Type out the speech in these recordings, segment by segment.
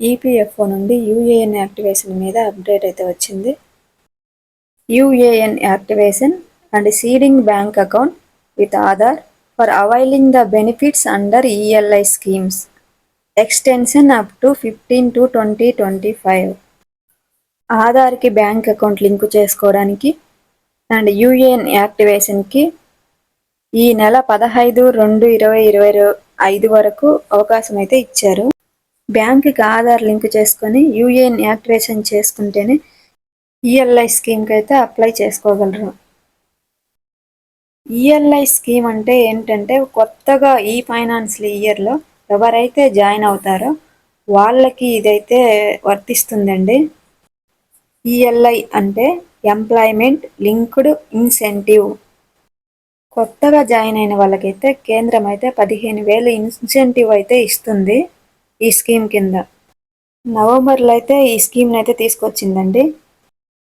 EPFO నుండి UAN activation మీద update అయితే వచ్చింది. UAN activation and seeding bank account with Aadhaar for availing the benefits under ELI schemes. Extension up to fifteen to twenty twenty five. ఆధార్కి bank account link చేసుకోవడానికి and UAN యాక్టివేషన్కి ఈ నెల పదహైదు రెండు ఇరవై ఇరవై ఐదు వరకు అవకాశం అయితే ఇచ్చారు. బ్యాంకుకి ఆధార్ లింక్ చేసుకొని యూఏఎన్ యాక్టివేషన్ చేసుకుంటేనే ఈఎల్ఐ స్కీమ్కి అయితే అప్లై చేసుకోగలరు. ఈఎల్ఐ స్కీమ్ అంటే ఏంటంటే కొత్తగా ఈ ఫైనాన్షియల్ ఇయర్లో ఎవరైతే జాయిన్ అవుతారో వాళ్ళకి ఇదైతే వర్తిస్తుందండి. ఈఎల్ఐ అంటే ఎంప్లాయ్మెంట్ లింక్డ్ ఇన్సెంటివ్. కొత్తగా జాయిన్ అయిన వాళ్ళకైతే కేంద్రం అయితే పదిహేను వేలు ఇన్సెంటివ్ అయితే ఇస్తుంది. ఈ స్కీమ్ కింద. నవంబర్లో అయితే ఈ స్కీమ్ని అయితే తీసుకొచ్చిందండి.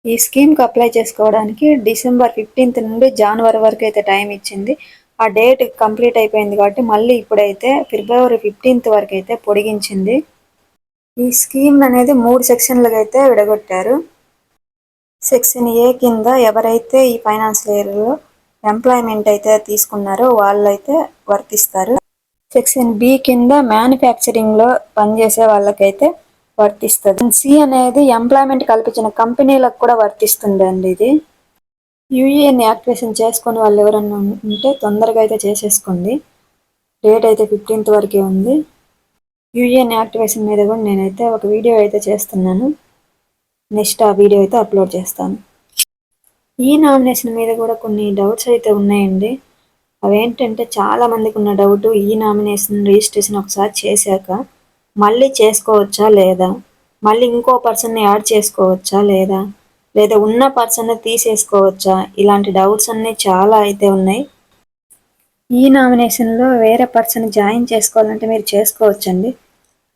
ఈ స్కీమ్కి అప్లై చేసుకోవడానికి డిసెంబర్ ఫిఫ్టీన్త్ నుండి జనవరి వరకు అయితే టైం ఇచ్చింది. ఆ డేట్ కంప్లీట్ అయిపోయింది కాబట్టి మళ్ళీ ఇప్పుడైతే ఫిబ్రవరి ఫిఫ్టీన్త్ వరకు అయితే పొడిగించింది. ఈ స్కీమ్ అనేది మూడు సెక్షన్లుగా అయితే విడగొట్టారు. సెక్షన్ ఏ కింద ఎవరైతే ఈ ఫైనాన్షియల్ ఇయర్లో ఎంప్లాయ్మెంట్ అయితే తీసుకున్నారో వాళ్ళైతే వర్తిస్తారు. సెక్షన్ బి కింద మ్యానుఫ్యాక్చరింగ్లో పనిచేసే వాళ్ళకైతే వర్తిస్తుంది. సి అనేది ఎంప్లాయ్మెంట్ కల్పించిన కంపెనీలకు కూడా వర్తిస్తుందండి ఇది. యూఏఎన్ యాక్టివేషన్ చేసుకుని వాళ్ళు ఎవరన్నా ఉంటే తొందరగా అయితే చేసేసుకోండి. డేట్ అయితే ఫిఫ్టీన్త్ వరకే ఉంది. యూఏఎన్ యాక్టివేషన్ మీద కూడా నేనైతే ఒక వీడియో అయితే చేస్తున్నాను. నెక్స్ట్ ఆ వీడియో అయితే అప్లోడ్ చేస్తాను. ఈ నామినేషన్ మీద కూడా కొన్ని డౌట్స్ అయితే ఉన్నాయండి. అవేంటంటే చాలా మందికి ఉన్న డౌట్ ఈ నామినేషన్ రిజిస్ట్రేషన్ ఒకసారి చేశాక మళ్ళీ చేసుకోవచ్చా లేదా? మళ్ళీ ఇంకో పర్సన్ని యాడ్ చేసుకోవచ్చా లేదా? లేదా ఉన్న పర్సన్ తీసేసుకోవచ్చా? ఇలాంటి డౌట్స్ అన్నీ చాలా అయితే ఉన్నాయి. ఈ నామినేషన్లో వేరే పర్సన్ జాయిన్ చేసుకోవాలంటే మీరు చేసుకోవచ్చండి.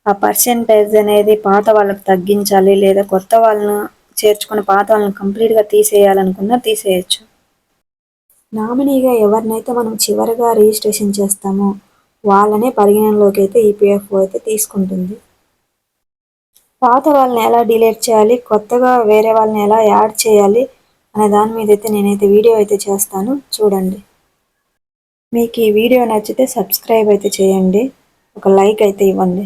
ఆ పర్సెంటేజ్ అనేది పాత వాళ్ళకి తగ్గించాలి లేదా కొత్త వాళ్ళను చేర్చుకుని పాత వాళ్ళని కంప్లీట్గా తీసేయాలనుకున్నా తీసేయచ్చు. నామినీగా ఎవరినైతే మనం చివరిగా రిజిస్ట్రేషన్ చేస్తామో వాళ్ళనే పరిగణనలోకి అయితే ఈపీఎఫ్ఓ అయితే తీసుకుంటుంది. పాత వాళ్ళని ఎలా డిలీట్ చేయాలి? కొత్తగా వేరే వాళ్ళని ఎలా యాడ్ చేయాలి? అనే దాని మీద అయితే నేనైతే వీడియో అయితే చేస్తాను. చూడండి. మీకు ఈ వీడియో నచ్చితే సబ్స్క్రైబ్ అయితే చేయండి. ఒక లైక్ అయితే ఇవ్వండి.